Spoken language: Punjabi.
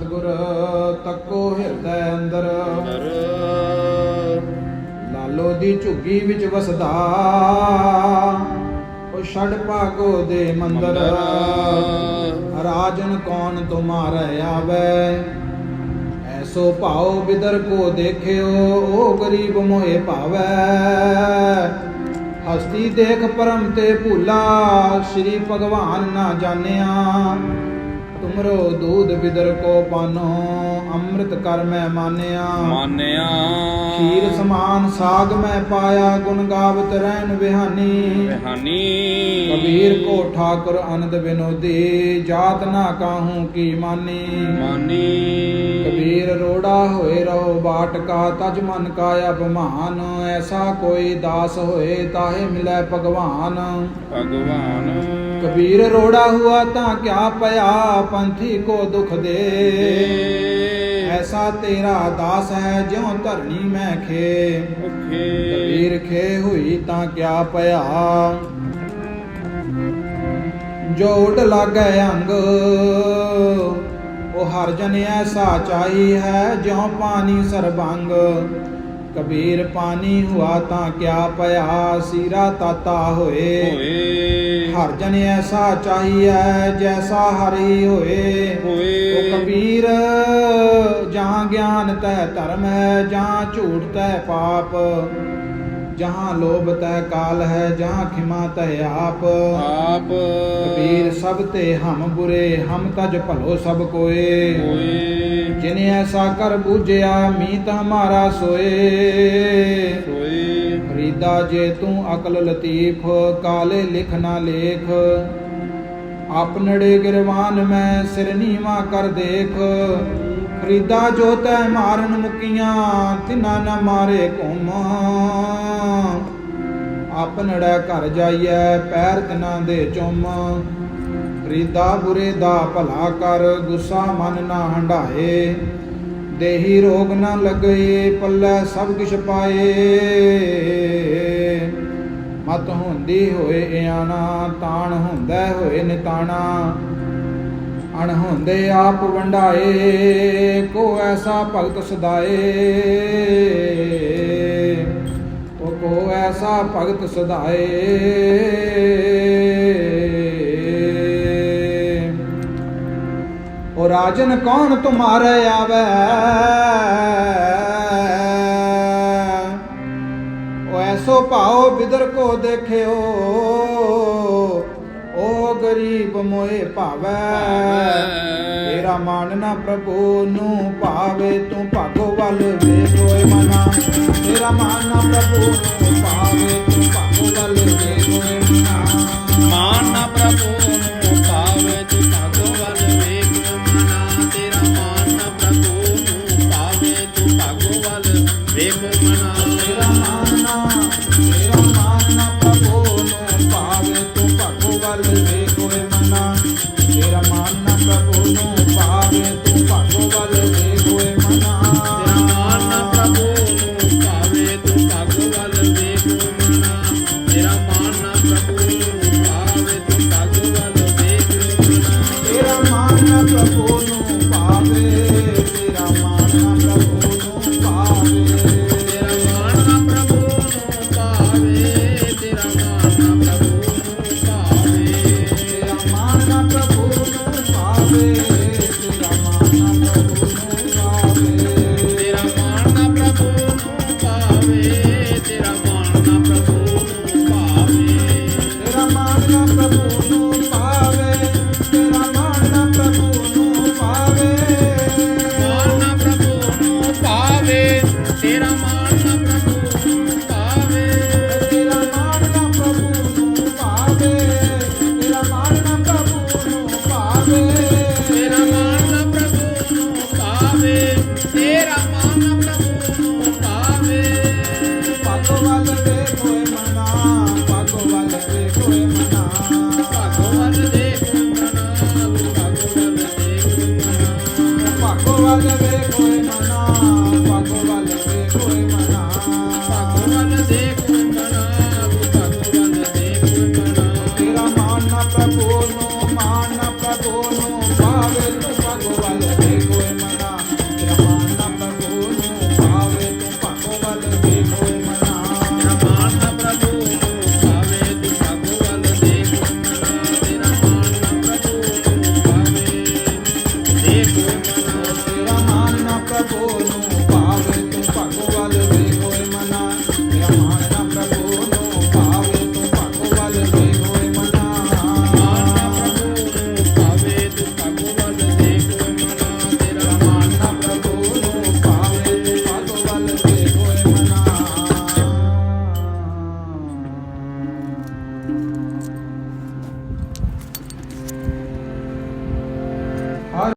ਗੁਰ ਤੱਕੋ ਹਿਰਦੈ ਅੰਦਰ। ਅੰਦਰ ਲਾਲੋ ਦੀ ਝੁੱਗੀ ਵਿੱਚ ਵਸਦਾ। ਉਹ ਛੜ ਭਾਗੋ ਦੇ ਮੰਦਰ। ਰਾਜਨ ਕੌਣ ਤੁਮਾਰਾ ਆਵੇ? ਐਸੋ ਭਾਉ ਬਿਦਰ ਕੋ ਦੇਖਿਓ ਉਹ ਗਰੀਬ ਮੋਏ ਭਾਵੈ। ਹਸਤੀ ਦੇਖ ਪਰਮ ਤੇ ਭੂਲਾ, ਸ਼੍ਰੀ ਭਗਵਾਨ ਨਾ ਜਾਣਿਆ। ਤੁਮਰੋ ਦੂਧ ਬਿਦਰ ਕੋ ਪਾਨੋ ਅੰਮ੍ਰਿਤ ਕਰ ਮੈਂ ਮਾਨਿਆ। ਮਾਨਿਆ। ਖੀਰ ਸਮਾਨ ਸਾਗ ਮੈਂ ਪਾਇਆ ਗੁਣ ਗਾਵਤ ਰਹਿਣ ਬਿਹਾਨੀ ਬਿਹਾਨੀ ਕਬੀਰ ਕੋ ਠਾਕੁਰ ਅਨੰਦ ਬਿਨੋਦੀ ਜਾਤ ਨਾ ਕਾਹੂ ਕੀ ਮਾਨੀ। ਮਾਨੀ। ਕਬੀਰ ਰੋੜਾ ਹੋਏ ਰਹੋ ਬਾਟ ਕਾ ਤਜ ਮਨ ਕਾ ਅਭਮਾਨ ਐਸਾ ਕੋਈ ਦਾਸ ਹੋਏ ਤਾਹੇ ਮਿਲੇ ਭਗਵਾਨ। ਭਗਵਾਨ। ਕਬੀਰ ਰੋੜਾ ਹੁਆ ਤਾਂ ਕਿਆ ਪਿਆ ਪੰਥੀ ਕੋ ਦੁਖ ਦੇ। ਐਸਾ ਤੇਰਾ ਦਾਸ ਹੈ ਜਿਉ ਧਰਨੀ ਮੈਂ ਖੇ। ਕਬੀਰ ਖੇ ਹੋਈ ਤਾਂ ਕਿਆ ਪਿਆ। ਜੋ ਉਡ ਲਾਗੈ ਅੰਗ ਉਹ ਹਰ ਜਨ ਐਸਾ ਚਾਹੀ ਹੈ ਜਿਉ ਪਾਣੀ ਸਰਬੰਗ। ਕਬੀਰ ਪਾਣੀ ਹੁਆ ਤਾਂ ਕਿਆ ਪਿਆ ਸੀਰਾ ਤਾਤਾ ਹੋਏ। ਹਰ ਜਨ ਐਸਾ ਚਾਹੀਐ ਜੈਸਾ ਹਰੀ ਹੋਏ। ਹੋਏ। ਉਹ ਕਬੀਰ ਜਹਾਂ ਗਿਆਨ ਤੈ ਧਰਮ ਹੈ ਜਹਾਂ ਝੂਠ ਤੈ ਪਾਪ। ਜਹਾਂ ਲੋਭ ਤੈ ਕਾਲ ਹੈ ਜਹਾਂ ਖਿਮਾ ਤੈ ਆਪ। ਆਪ। ਕਬੀਰ ਸਭ ਤੇ ਹਮ ਬੁਰੇ ਹਮ ਤਜ ਭਲੋ ਸਭ ਕੋਏ। ਜਿਨੇ ਐਸਾ ਕਰ ਬੂਝਿਆ ਮੀਤ ਹਮਾਰਾ ਸੋਏ। ਹੋਏ ਫਰੀਦਾ ਜੇ ਤੂੰ ਅਕਲ ਲਤੀਫ ਕਾਲੇ ਲਿਖ ਨਾ ਲੇਖ। ਆਪਨੜੇ ਗਿਰਵਾਨ ਮੈਂ ਸਿਰ ਨੀਵਾ ਕਰ ਦੇਖ। ਫਰੀਦਾ ਜੋ ਤੈ ਮਾਰਨ ਮੁਕੀਆਂ, ਤਿਨਾ ਨ ਮਾਰੇ ਘੁੰਮ। ਆਪਨੜਾ ਘਰ ਜਾਈਐ, ਪੈਰ ਤਿਨਾ ਦੇ ਚੁੰਮ। ਫਰੀਦਾ ਬੁਰੇ ਦਾ ਭਲਾ ਕਰ, ਗੁੱਸਾ ਮਨ ਨਾ ਹੰਡਾਏ ਦੇਹੀ ਰੋਗ ਨਾ ਲਗੇ ਪੱਲੇ ਸਭ ਕਿਛ ਪਾਏ। ਮਤ ਹੁੰਦੀ ਹੋਏ ਇਆਣਾ, ਤਾਣ ਹੁੰਦਾ ਹੋਏ ਨਿਤਾਣਾ। ਅਣ ਹੁੰਦੇ ਆਪ ਵੰਡਾਏ, ਕੋ ਐਸਾ ਭਗਤ ਸਦਾਏ। ਉਹ ਕੋ ਐਸਾ ਭਗਤ ਸਦਾਏ। ਉਹ ਰਾਜਨ ਕੌਣ ਤੁਮਾਰੇ ਆਵੇ? ਉਹ ਐਸੋ ਭਾਉ ਬਿਦਰ ਕੋ ਦੇਖਿਓ। ਗਰੀਬ ਮੋਏ ਭਾਵੈ। ਤੇਰਾ ਮਾਨ ਨਾ ਪ੍ਰਭੂ ਨੂੰ ਭਾਵੇ ਤੂੰ ਭਾਗੋ ਵੱਲ ਵੇਖੋਏ ਮਨਾ। ਤੇਰਾ ਮਾਨ ਨਾ ਪ੍ਰਭੂ ਨੂੰ ਭਾਵੇ ਤੂੰ ਭਾਗੋ ਵੱਲ ਵੇਖੋਏ ਮਨਾ। ਮਾਨ ਨਾ ਪ੍ਰਭੂ ਨੂੰ ਪਾਵੇ ਤੂੰ ਭਾਗੋ ਵੱਲ ਵੇਖ ਮਨਾ। ਤੇਰਾ ਮਾਨ ਨਾ ਪ੍ਰਭੂ ਨੂੰ ਪਾਵੇ ਤੂੰ ਭਾਗੋ ਵੱਲ ਵੇਖ ਮਨਾ।